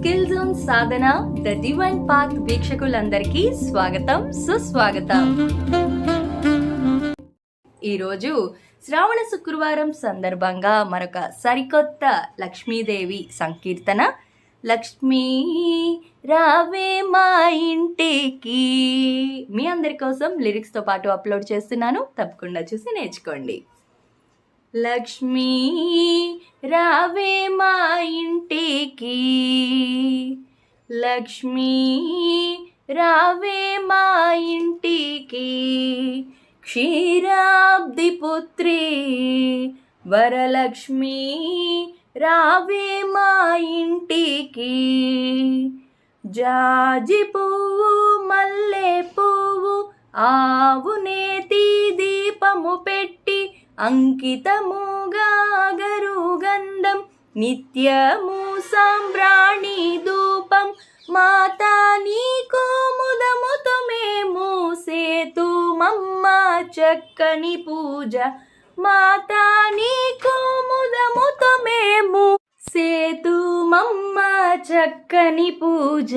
Skill zone Sadhana the divine path వీక్షకులందరికీ స్వాగతం సుస్వాగతం. ఈరోజు శ్రావణ శుక్రవారం సందర్భంగా మరొక సరికొత్త లక్ష్మీదేవి సంకీర్తన. లక్ష్మీ రావే మా ఇంటికి. మీ అందరి కోసం లిరిక్స్తో పాటు అప్లోడ్ చేస్తున్నాను. తప్పకుండా చూసి నేర్చుకోండి. లక్ష్మీ రావే మా ఇంటికి. లక్ష్మీ రావే మా ఇంటికి. క్షీరాబ్ది పుత్రి వరలక్ష్మి రావే మా ఇంటికి. జాజి పువ్వు మల్లె పువ్వు ఆవు నేతి దీపము పెట్టి అంకితముగా గరు గంధం నిత్యము సాంబ్రాణి చక్కని పూజ. మాతా నీకు ముదముతో మేము సేతు మమ్మ చక్కని పూజ.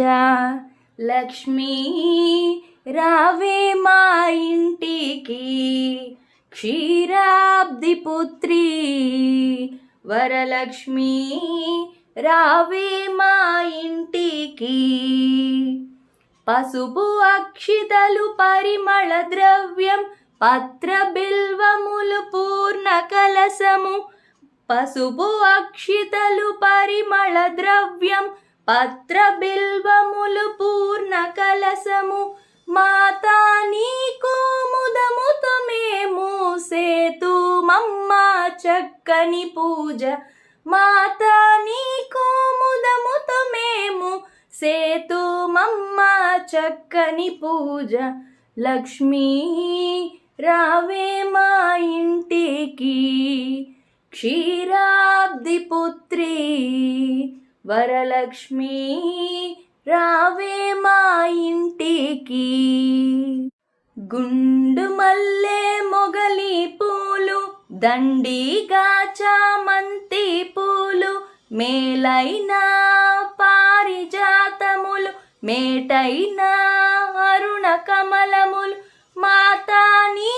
లక్ష్మీ రావే మా ఇంటికి. క్షీరాబ్ది పుత్రి. వరలక్ష్మి రావే మా ఇంటికి. పసుపు అక్షితలు పరిమళ ద్రవ్యం. పత్ర బిల్వములు పూర్ణ కలసము పసుపు అక్షితలు పరిమళ ద్రవ్యం పత్ర బిల్వములు పూర్ణ కలసము. మాతా నీకు ముదముతో మేము సేతు మమ్మ చక్కని పూజ. మాతా నీకు ముదముతో మేము సేతు మమ్మ చక్కని పూజ. లక్ష్మీ రావే మా ఇంటికి క్షీరాబ్ది పుత్రి. వరలక్ష్మి రావే మా ఇంటికి. గుండు మల్లె మొగలి పూలు దండిగా చామంతి పూలు మేలైన పారిజాతములు మేటైన అరుణ కమలములు మాతాని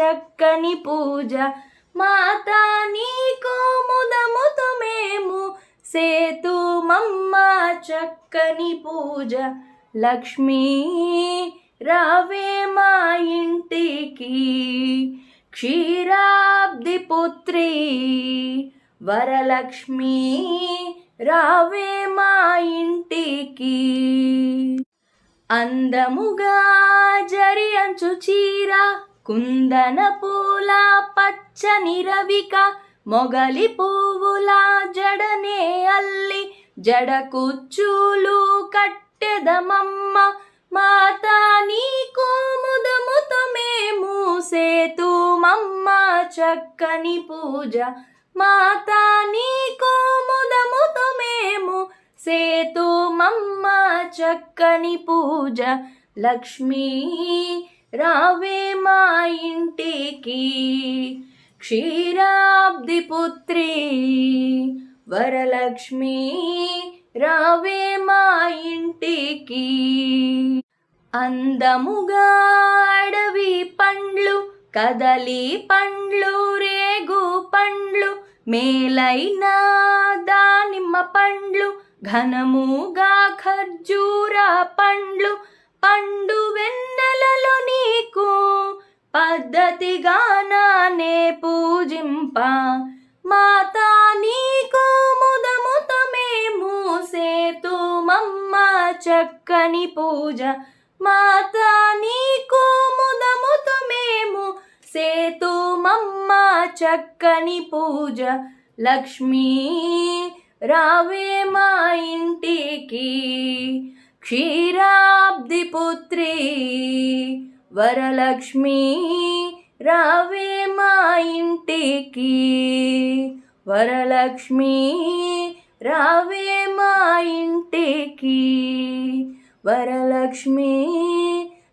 చక్కని పూజ. మాతా నీకు ముదముతు మేము సేతు మమ్మ చక్కని పూజ. లక్ష్మీ రావే మా ఇంటికి. క్షీరాబ్ది పుత్రి వరలక్ష్మి రావే మా ఇంటికి. అందముగా జరి అంచు చీరా. కుందన పూల పచ్చని రవిక మొగలి పువ్వుల జడనే అల్లి జడ కుచ్చులు కట్టెదమమ్మ మాతా నీకు ముదముతో మేము సేతుమమ్మ చక్కని పూజ. మాతా నీకు ముదముతో మేము సేతుమమ్మ చక్కని పూజ. లక్ష్మీ రావే మా ఇంటికి క్షీరాబ్ది పుత్రి. వరలక్ష్మి రావే మా ఇంటికి. అందముగా అడవి పండ్లు కదలి పండ్లు రేగు పండ్లు మేలైన దానిమ్మ పండ్లు ఘనముగా ఖర్జూర పండ్లు పండు వెన్నెలలో నీకు పద్ధతిగా నానే పూజింప. మాతా నీకు ముదముత మేము సేతు మమ్మ చక్కని పూజ. మాతా నీకు ముదముత మేము సేతు మమ్మ చక్కని పూజ. లక్ష్మీ రావే మా ఇంటికి. క్షీరా పుత్రి వరలక్ష్మి రావే మా ఇంటికి. వరలక్ష్మి రావే మా ఇంటికి. వరలక్ష్మి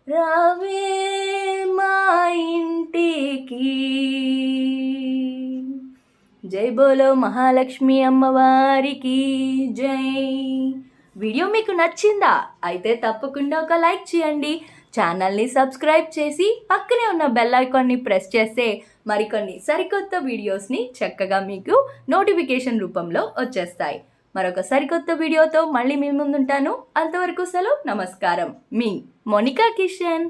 రావే మా ఇంటికి. జై బోలో మహాలక్ష్మి అమ్మవారికి జై. వీడియో మీకు నచ్చిందా? అయితే తప్పకుండా ఒక లైక్ చేయండి. ఛానల్ని సబ్స్క్రైబ్ చేసి పక్కనే ఉన్న బెల్ ఐకాన్ని ప్రెస్ చేస్తే మరికొన్ని సరికొత్త వీడియోస్ని చక్కగా మీకు నోటిఫికేషన్ రూపంలో వచ్చేస్తాయి. మరొక సరికొత్త వీడియోతో మళ్ళీ మీ ముందుంటాను. అంతవరకు సెలవు నమస్కారం. మీ మోనికా కిషన్.